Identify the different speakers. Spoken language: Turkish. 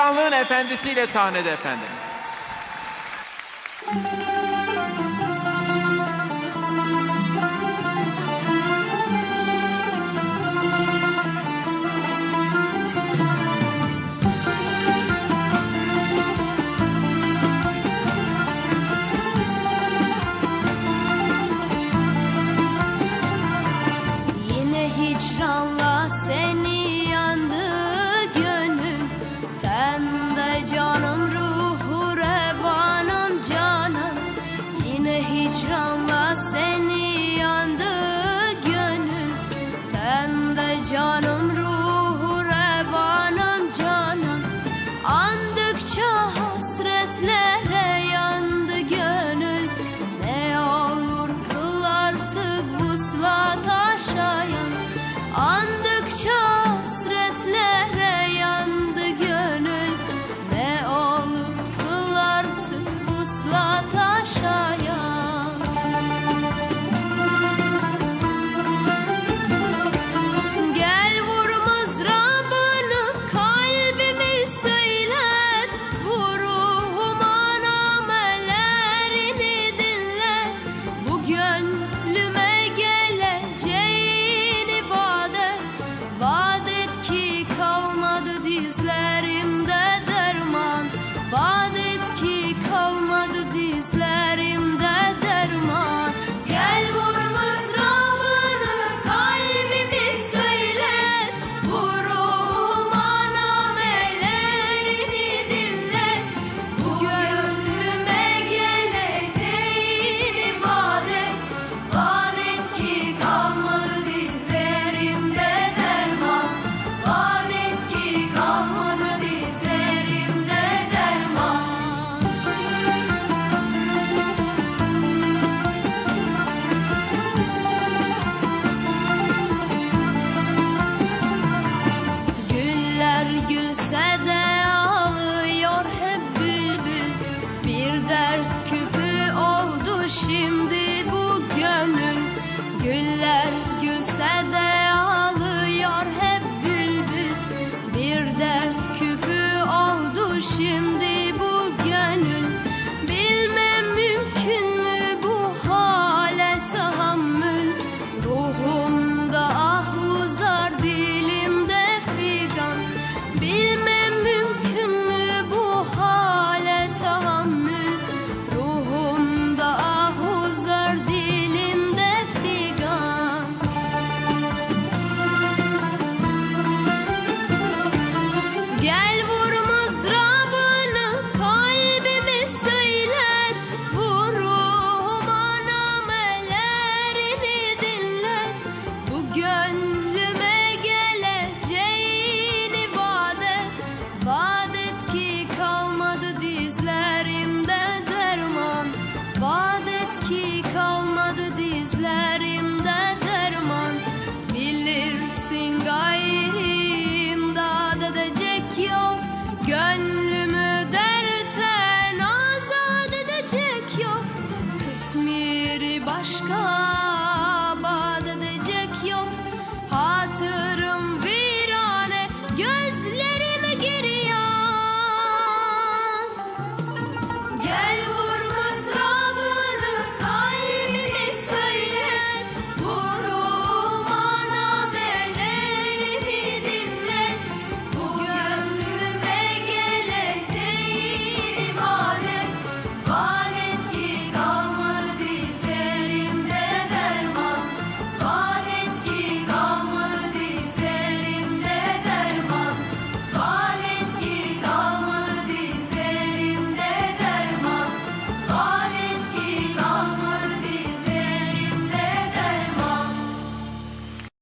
Speaker 1: Sultanlığın efendisiyle sahnede efendim.
Speaker 2: Yine hicranla seni Güller gülse de başka